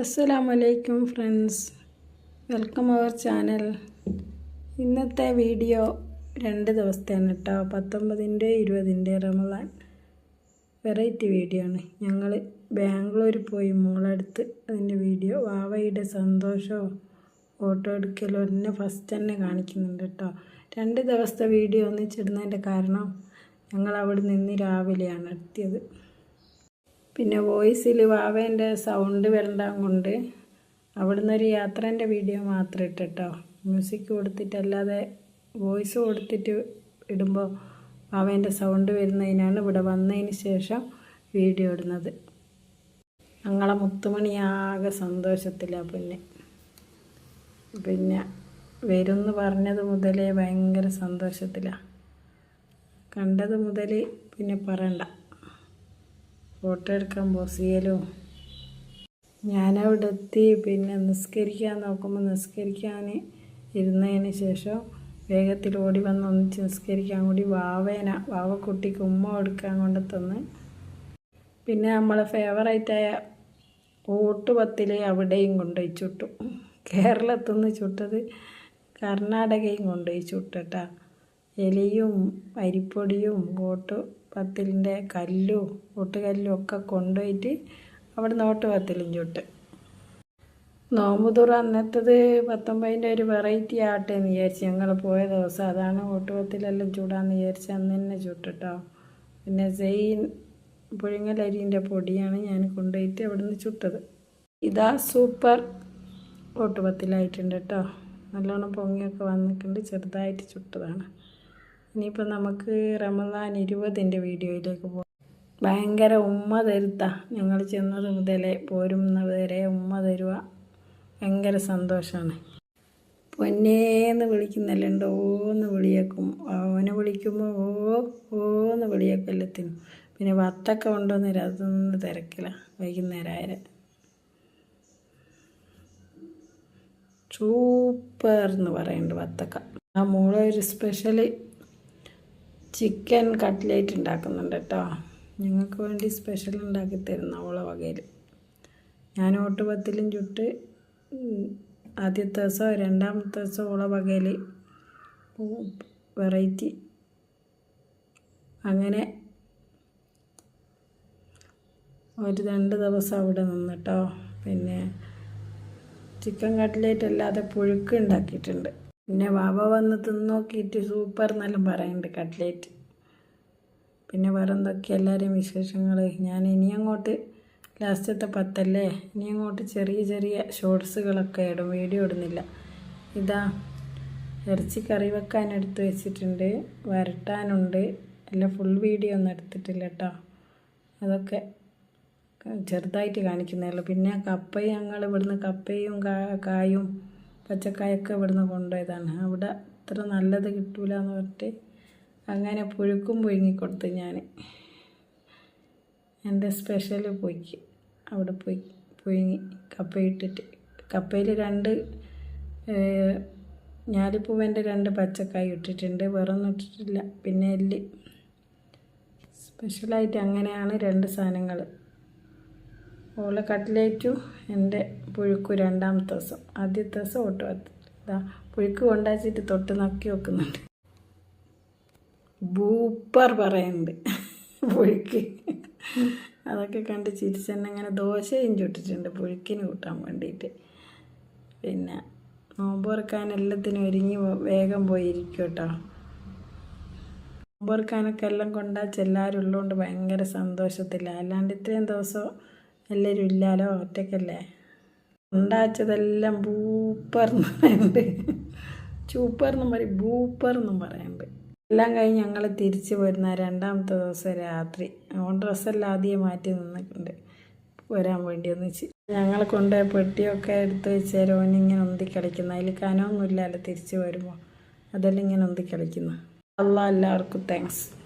അസ്സലാമലൈക്കും friends. Welcome our channel. ഇന്നത്തെ video രണ്ട് ദിവസത്തെയാണ് കേട്ടോ പത്തൊമ്പതിന്റെ ഇരുപതിന്റെ റമദാൻ വെറൈറ്റി വീഡിയോ ആണ്. ഞങ്ങൾ ബാംഗ്ലൂർ പോയി മോളടുത്ത് അതിന്റെ വീഡിയോ. വാവയുടെ സന്തോഷവും ഫോട്ടോ എടുക്കലും എന്നെ ഫസ്റ്റ് തന്നെ കാണിക്കുന്നുണ്ട് കേട്ടോ രണ്ട് ദിവസത്തെ വീഡിയോ ഒന്നിച്ചിടുന്നതിന്റെ കാരണം ഞങ്ങൾ അവിടെ നിന്ന് രാവിലെയാണ് എത്തിയത്. പിന്നെ വോയിസിൽ വാവേന്റെ സൗണ്ട് വരണ്ട കൊണ്ട് അവിടുന്ന് ഒരു യാത്രേന്റെ വീഡിയോ മാത്രം ഇട്ടിട്ടോ. മ്യൂസിക് കൊടുത്തിട്ടല്ലാതെ വോയിസ് കൊടുത്തിട്ട് ഇടുമ്പോൾ വാവേന്റെ സൗണ്ട് വരുന്നതിനാണ് ഇവിടെ വന്നതിന് ശേഷം വീഡിയോ ഇടുന്നത്. ഞങ്ങളെ മുത്തുമണി ആകെ സന്തോഷത്തിലാണ് പിന്നെ പിന്നെ വരുമെന്ന് പറഞ്ഞത് മുതലേ ഭയങ്കര സന്തോഷത്തിലാണ് കണ്ടത് മുതൽ പിന്നെ പറയണ്ട. ഫോട്ടോ എടുക്കാൻ പോസ് ചെയ്യലോ ഞാനവിടെ എത്തി പിന്നെ നിസ്കരിക്കാൻ നോക്കുമ്പോൾ നിസ്കരിക്കാൻ ഇരുന്നതിന് ശേഷം വേഗത്തിൽ ഓടി വന്ന് ഒന്നിച്ച് നിസ്കരിക്കാൻ കൂടി വാവേന വാവക്കുട്ടിക്ക് ഉമ്മ കൊടുക്കാൻ കൊണ്ട് തന്ന്. പിന്നെ നമ്മളെ ഫേവറേറ്റായ ഓട്ടുപത്തിൽ അവിടെയും കൊണ്ടുപോയി ചുട്ടു. കേരളത്തിൽ നിന്ന് ചുട്ടത് കർണാടകയും കൊണ്ടുപോയി ചുട്ടട്ട എലിയും അരിപ്പൊടിയും ഓട്ട് പത്തിലിന്റെ കല്ലും ഒട്ടുകല്ലും ഒക്കെ കൊണ്ടുപോയിട്ട് അവിടെ നോട്ട് പത്തിലും ചുട്ട് നോമ്പുതുറ അന്നത്തത് പത്തൊമ്പതിന്റെ ഒരു വെറൈറ്റി ആട്ടെ എന്ന് വിചാരിച്ച് ഞങ്ങൾ പോയ ദിവസം അതാണ് ഓട്ടുപത്തിലെല്ലാം ചൂടാന്ന് വിചാരിച്ച് അന്ന് തന്നെ ചുട്ടിട്ടോ. പിന്നെ സെയിൻ പുഴുങ്ങലരിന്റെ പൊടിയാണ് ഞാൻ കൊണ്ടുപോയിട്ട് അവിടെ നിന്ന് ചുട്ടത്. ഇതാ സൂപ്പർ ഓട്ടുപത്തിലായിട്ടുണ്ട് കേട്ടോ. നല്ലോണം പൊങ്ങിയൊക്കെ വന്നിട്ടുണ്ട് ചെറുതായിട്ട് ചുട്ടതാണ്. ഇനിയിപ്പോൾ നമുക്ക് റമദാൻ ഇരുപതിന്റെ വീഡിയോയിലേക്ക് പോകാം ഭയങ്കര ഉമ്മ തരുത്ത. ഞങ്ങൾ ചെന്നത് മുതലേ പോരുന്നവരെ ഉമ്മ തരുക ഭയങ്കര സന്തോഷമാണ് പൊന്നേന്ന് വിളിക്കുന്നല്ലുണ്ട് ഓന്ന് വിളിയേക്കും. ഓനെ വിളിക്കുമ്പോൾ ഓ ഓന്ന് വിളിയേക്കും എല്ലാത്തിനും. പിന്നെ വത്തൊക്കെ കൊണ്ടുവന്ന് അതൊന്നും തിരക്കില്ല. വൈകുന്നേരം സൂപ്പർ എന്ന് പറയുന്നുണ്ട് വത്തക്ക. ആ മോളെ ഒരു സ്പെഷ്യൽ ചിക്കൻ കട്ട്ലേറ്റ് ഉണ്ടാക്കുന്നുണ്ട് കേട്ടോ. ഞങ്ങൾക്ക് വേണ്ടി സ്പെഷ്യൽ ഉണ്ടാക്കി തരുന്ന അവളെ വകയിൽ. ഞാൻ ഓട്ടുപത്തിലും ചുട്ട് ആദ്യത്തെ ദിവസം രണ്ടാമത്തെ ദിവസം ഓള വകയിൽ വെറൈറ്റി അങ്ങനെ ഒരു രണ്ട് ദിവസം അവിടെ നിന്നിട്ടോ പിന്നെ ചിക്കൻ കട്ട്ലേറ്റ് അല്ലാതെ പുഴുക്ക് ഉണ്ടാക്കിയിട്ടുണ്ട്. പിന്നെ വാവ വന്ന് തിന്നോക്കിയിട്ട് സൂപ്പർ എന്നെല്ലാം പറയുന്നുണ്ട് കട്ട്ലേറ്റ് പിന്നെ വേറെ എന്തൊക്കെ എല്ലാവരെയും വിശേഷങ്ങൾ ഞാൻ ഇനി അങ്ങോട്ട് ലാസ്റ്റത്തെ പത്തല്ലേ? ഇനി അങ്ങോട്ട് ചെറിയ ചെറിയ ഷോർട്സുകളൊക്കെ ഇടും വീഡിയോ ഇടുന്നില്ല. ഇതാ ഇറച്ചി കറി വെക്കാൻ എടുത്ത് വെച്ചിട്ടുണ്ട് വരട്ടാനുണ്ട്. അല്ല ഫുൾ വീഡിയോ ഒന്നും എടുത്തിട്ടില്ല കേട്ടോ അതൊക്കെ ചെറുതായിട്ട് കാണിക്കുന്നേ ഉള്ളൂ. പിന്നെ കപ്പയും ഞങ്ങൾ ഇവിടുന്ന് കപ്പയും കായും പച്ചക്കായൊക്കെ ഇവിടുന്ന് കൊണ്ടുപോയതാണ്. അവിടെ അത്ര നല്ലത് കിട്ടൂല എന്ന് പറഞ്ഞിട്ട് അങ്ങനെ പുഴുക്കും പുഴുങ്ങിക്കൊടുത്ത് ഞാൻ എന്റെ സ്പെഷ്യൽ പൊയ്ക്ക്. അവിടെ പോയി പുഴുങ്ങി കപ്പയിട്ടിട്ട്. കപ്പയിൽ രണ്ട് ഞാലിപ്പൂവന്റെ രണ്ട് പച്ചക്കായ ഇട്ടിട്ടുണ്ട്. വേറൊന്നും ഇട്ടിട്ടില്ല. പിന്നെ എല്ല്. സ്പെഷ്യലായിട്ട് അങ്ങനെയാണ് രണ്ട് സാധനങ്ങൾ ഓള കട്ട്ലേറ്റും എന്റെ പുഴുക്കു രണ്ടാമത്തെ ദിവസം. ആദ്യത്തെ ദിവസം ഓട്ടോ ഇതാ പുഴുക്ക് കൊണ്ടാച്ചിട്ട് തൊട്ട് നക്കി വെക്കുന്നുണ്ട്. ബൂപ്പർ പറയുന്നുണ്ട് പുഴുക്ക്. അതൊക്കെ കണ്ട് ചിരിച്ചെന്നെ അങ്ങനെ ദോശയും ചുട്ടിട്ടുണ്ട് പുഴുക്കിന് കൂട്ടാൻ വേണ്ടിയിട്ട്. പിന്നെ നോമ്പോർക്കാൻ എല്ലാത്തിനും ഒരുങ്ങി വേഗം പോയിരിക്കും കേട്ടോ നോമ്പോർക്കാനൊക്കെ എല്ലാം കൊണ്ടാച്ച് എല്ലാവരും ഉള്ളതുകൊണ്ട് ഭയങ്കര സന്തോഷത്തില്ല അല്ലാണ്ട് ഇത്രയും ദിവസം എല്ലാവരും ഇല്ലാലോ? ഒറ്റയ്ക്കല്ലേ ഉണ്ടാച്ചതെല്ലാം ബൂപ്പർ എന്ന് പറയുന്നുണ്ട് ചൂപ്പർ എന്നും പറയും ബൂപ്പർ എന്നും പറയുന്നുണ്ട് എല്ലാം കഴിഞ്ഞ് ഞങ്ങൾ തിരിച്ചു വരുന്ന രണ്ടാമത്തെ ദിവസം രാത്രി. ഓൺ ഡ്രസ്സെല്ലാം ആദ്യം മാറ്റി നിന്നിട്ടുണ്ട്. വരാൻ വേണ്ടി ഒന്നിച്ച്. ഞങ്ങൾ കൊണ്ട് പെട്ടിയൊക്കെ എടുത്ത് വെച്ചാൽ ഓനിങ്ങനെ ഒന്തി കളിക്കുന്ന. അതിൽ കനമൊന്നുമില്ലല്ലോ തിരിച്ചു വരുമ്പോൾ അതെല്ലാം ഇങ്ങനെ ഒന്തി കളിക്കുന്നു. അല്ല എല്ലാവർക്കും താങ്ക്സ്